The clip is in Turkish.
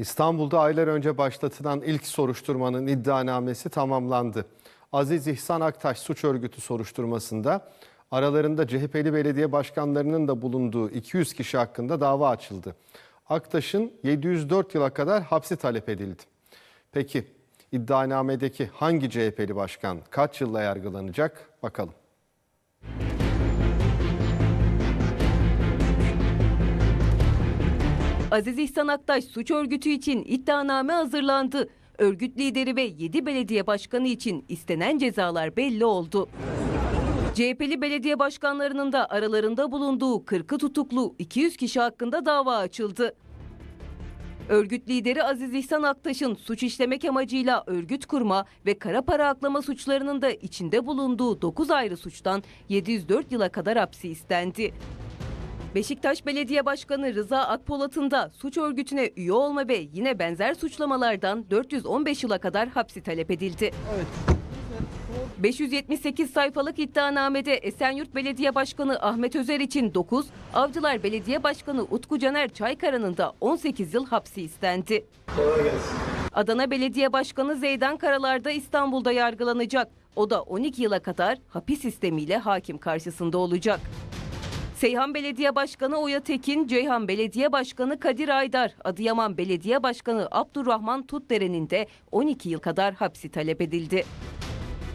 İstanbul'da aylar önce başlatılan ilk soruşturmanın iddianamesi tamamlandı. Aziz İhsan Aktaş suç örgütü soruşturmasında aralarında CHP'li belediye başkanlarının da bulunduğu 200 kişi hakkında dava açıldı. Aktaş'ın 704 yıla kadar hapsi talep edildi. Peki iddianamedeki hangi CHP'li başkan kaç yılla yargılanacak bakalım. Aziz İhsan Aktaş suç örgütü için iddianame hazırlandı. Örgüt lideri ve 7 belediye başkanı için istenen cezalar belli oldu. CHP'li belediye başkanlarının da aralarında bulunduğu 40'ı tutuklu 200 kişi hakkında dava açıldı. Örgüt lideri Aziz İhsan Aktaş'ın suç işlemek amacıyla örgüt kurma ve kara para aklama suçlarının da içinde bulunduğu 9 ayrı suçtan 704 yıla kadar hapsi istendi. Beşiktaş Belediye Başkanı Rıza Akpolat'ın da suç örgütüne üye olma ve yine benzer suçlamalardan 415 yıla kadar hapsi talep edildi. 578 sayfalık iddianamede Esenyurt Belediye Başkanı Ahmet Özer için 9, Avcılar Belediye Başkanı Utku Caner Çaykara'nın da 18 yıl hapsi istendi. Adana Belediye Başkanı Zeydan Karalar da İstanbul'da yargılanacak. O da 12 yıla kadar hapis sistemiyle hakim karşısında olacak. Seyhan Belediye Başkanı Oya Tekin, Ceyhan Belediye Başkanı Kadir Aydar, Adıyaman Belediye Başkanı Abdurrahman Tutdere'nin de 12 yıl kadar hapsi talep edildi.